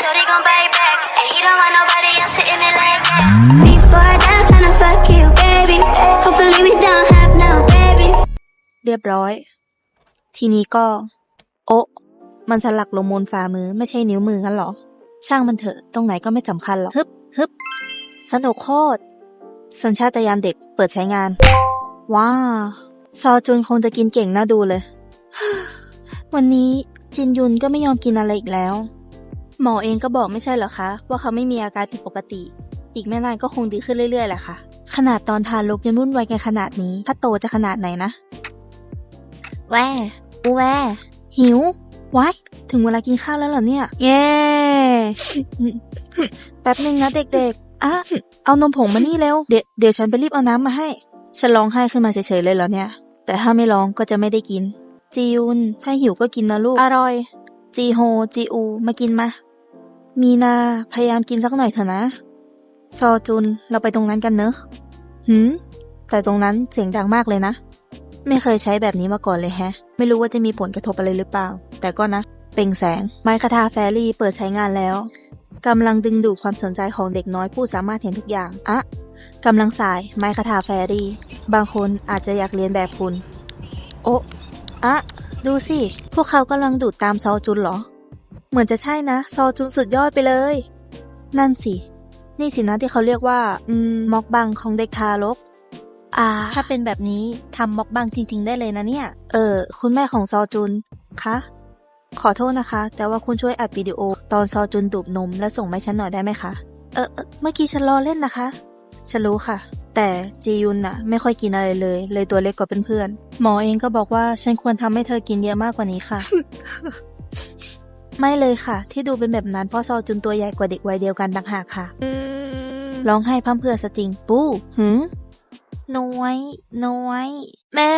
Shorty gon' bite back, and he don't want nobody else sitting it like that. Before I die, I'm tryna fuck you, baby. Hopefully we don't have no babies. เรียบร้อย ทีนี้ก็ โอ๊ะ มันสลักลงบนฝ่ามือไม่ใช่นิ้วมืองั้นหรอ ช่างมันเถอะ ตรงไหนก็ไม่สำคัญหรอก ฮึบฮึบสนุกโคตร สัญชาตญาณเด็กเปิดใช้งาน ว้า ซอจุนคงจะกินเก่งน่าดูเลย วันนี้จินยุนก็ไม่ยอมกินอะไรอีกแล้ว หมอเองก็บอกไม่ใช่เหรอคะ ว่าเขาไม่มีอาการผิดปกติ อีกไม่นานก็คงดีขึ้นเรื่อยๆแหละค่ะ ขนาดตอนทานลกยังนุ่นไวกันขนาดนี้ ถ้าโตจะขนาดไหนนะ แว่อูแว หิวว้ายถึงเวลากินข้าวแล้วเหรอเนี่ย เย้แป๊บนึงนะเด็กๆอะเอานมผงมานี่เร็ว เดี๋ยวเดี๋ยวฉันไปรีบเอาน้ำมาให้ ฉันร้องไห้ขึ้นมาเฉยๆเลยเหรอเนี่ย แต่ถ้าไม่ร้องก็จะไม่ได้กิน จียุนถ้าหิวก็กินนะลูก อร่อย จีโฮ จีอู มากินมา มีนาพยายามกินสักหน่อยเถอะนะ ซอจุนเราไปตรงนั้นกันเนอะหืมแต่ตรงนั้นเสียงดังมากเลยนะ ไม่เคยใช้แบบนี้มาก่อนเลยแฮะ ไม่รู้ว่าจะมีผลกระทบอะไรหรือเปล่า แต่ก็นะ เปล่งแสง ไม้คาทาแฟรี่เปิดใช้งานแล้วกำลังดึงดูดความสนใจของเด็กน้อยผู้สามารถเห็นทุกอย่างอะกำลังสาย ไม้คาทาแฟรี่ บางคนอาจจะอยากเรียนแบบคุณ โอะอะดูสิ พวกเขากำลังดูดตามซอจุนเหรอ เหมือนจะใช่นะ ซอจุนสุดยอดไปเลย นั่นสิ นี่สินะที่เขาเรียกว่า อืมม็อกบังของเด็กทารก อ่า ถ้าเป็นแบบนี้ทำม็อกบังจริง ๆ ได้เลยนะเนี่ย เออ คุณแม่ของซอจุนคะขอโทษนะคะ แต่ว่าคุณช่วยอัดวิดีโอ ตอนซอจุนดูบนม แล้วส่งมาให้ฉันหน่อยได้ไหมคะ เออเมื่อกี้ฉันล้อเล่นนะคะ ฉันรู้ค่ะ แต่จียุนน่ะ ไม่ค่อยกินอะไรเลย เลยตัวเล็กกว่าเพื่อนๆหมอเองก็บอกว่าฉันควรทำให้เธอกินเยอะมากกว่านี้ค่ะ ไม่เลยค่ะ ที่ดูเป็นแบบนั้นเพราะซอจุนตัวใหญ่กว่าเด็กวัยเดียวกันต่างหากค่ะร้องไห้พร่ำเพื่อสติงปู้หืมน้อย น้อย แม่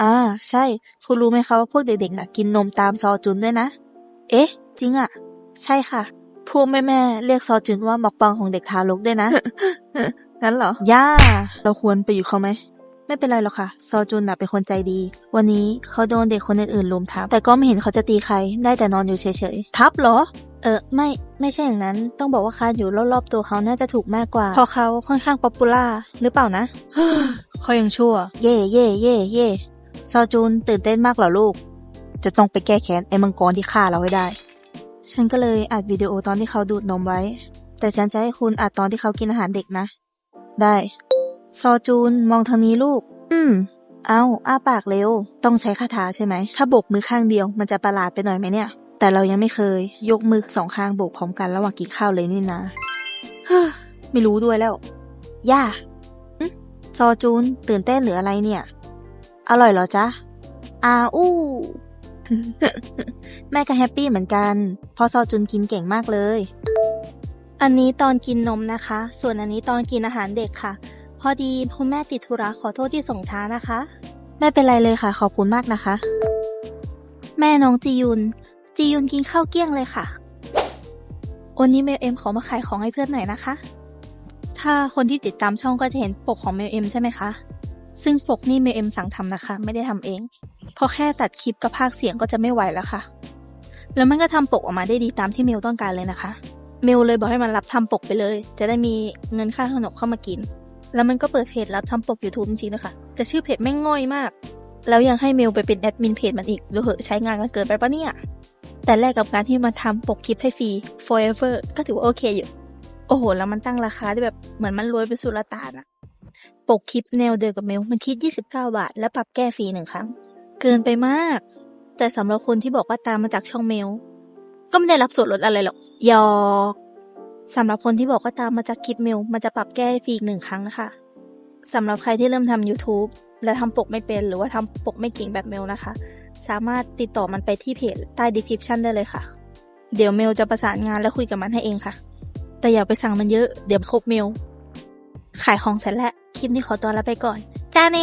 อ่า ใช่ คุณรู้ไหมคะว่าพวกเด็กๆน่ะกินนมตามซอจุนด้วยนะ เอ๊ะ จริงอะ่ะ ใช่ค่ะพวกแม่ๆเรียกซอจุนว่าหมอกปังของเด็กทารกด้วยนะงั้นเหรอ ย่า เราควรไปอยู่เขาไหม ไม่เป็นไรหรอกค่ะ ซอจุนน่ะเป็นคนใจดี วันนี้เขาโดนเด็กคนอื่นๆลุมทับ แต่ก็ไม่เห็นเขาจะตีใคร ได้แต่นอนอยู่เฉยๆ ทับเหรอ เออ ไม่ ไม่ใช่อย่างนั้น ต้องบอกว่าคาอยู่รอบๆตัวเขาน่าจะถูกมากกว่าเพราะเขาค่อนข้างป๊อปปูล่าหรือเปล่านะเขายังชั่ว เย่เย่เย่เย่ซอจูนตื่นเต้นมากเหรอลูก จะต้องไปแก้แค้นไอ้มังกรที่ฆ่าเราให้ได้ ฉันก็เลยอัดวิดีโอตอนที่เขาดูดนมไว้ แต่ฉันจะให้คุณอัดตอนที่เขากินอาหารเด็กนะ ได้ ซอจูนมองทางนี้ลูก อืม เอาอ้าปากเร็ว ต้องใช้คาถาใช่ไหม ถ้าโบกมือข้างเดียวมันจะประหลาดไปหน่อยไหมเนี่ย แต่เรายังไม่เคย ยกมือสองข้างโบกพร้อมกันระหว่างกินข้าวเลยนี่นะไม่รู้ด้วยแล้ว ย่าอืมซอจูนตื่นเต้นหรืออะไรเนี่ย อร่อยเหรอจ๊ะ อาอู้แม่ก็แฮปปี้เหมือนกัน เพราะซอจุนกินเก่งมากเลย อันนี้ตอนกินนมนะคะ ส่วนอันนี้ตอนกินอาหารเด็กค่ะ พอดีคุณแม่ติดธุระขอโทษที่ส่งช้านะคะ ไม่เป็นไรเลยค่ะ ขอบคุณมากนะคะ แม่น้องจียุน จียุนกินข้าวเกี้ยงเลยค่ะวันนี้เมลเอ็มขอมาขายของให้เพื่อนหน่อยนะคะ ถ้าคนที่ติดตามช่องก็จะเห็นปกของเมลเอ็มใช่ไหมคะ ซึ่งปกนี่เมลเอ็มสั่งทำนะคะ ไม่ได้ทำเอง เพราะแค่ตัดคลิปกับภาคเสียงก็จะไม่ไหวแล้วค่ะ แล้วมันก็ทำปกออกมาได้ดีตามที่เมลต้องการเลยนะคะ เมลเลยบอกให้มันรับทำปกไปเลย จะได้มีเงินค่าขนมเข้ามากิน แล้วมันก็เปิดเพจรับทำปก YouTube จริงๆนะคะแต่ชื่อเพจแม่งง่อยมาก แล้วยังให้เมลไปเป็นแอดมินเพจมันอีกดูเหอะใช้งานกันเกินไปปะเนี่ย แต่แลกกับการที่มาทำปกคลิปให้ฟรี forever ก็ถือว่าโอเคอยู่ โอ้โห แล้วมันตั้งราคาได้แบบเหมือนมันรวยไปสุละตานอะปกคลิปแนวเดียวกับเมลมันคิด 29 บาท แล้วปรับแก้ฟรีหนึ่งครั้ง เกินไปมาก แต่สำหรับคนที่บอกว่าตามมาจากช่องเมล ก็ไม่ได้รับส่วนลดอะไรหรอกยอก สำหรับคนที่บอกว่าตามมาจากคลิปเมลมันจะปรับแก้ฟรีอีกหนึ่งครั้งนะคะสำหรับใครที่เริ่มทำ YouTube และทำปกไม่เป็นหรือว่าทำปกไม่เก่งแบบเมลนะคะ สามารถติดต่อมันไปที่เพจใต้ description ได้เลยค่ะ เดี๋ยวเมลจะประสานงานและคุยกับมันให้เองค่ะ แต่อย่าไปสั่งมันเยอะ เดี๋ยวครบเมล ขายของเสร็จแล้ว คลิปนี้ขอตัวลาไปก่อน จ้าเน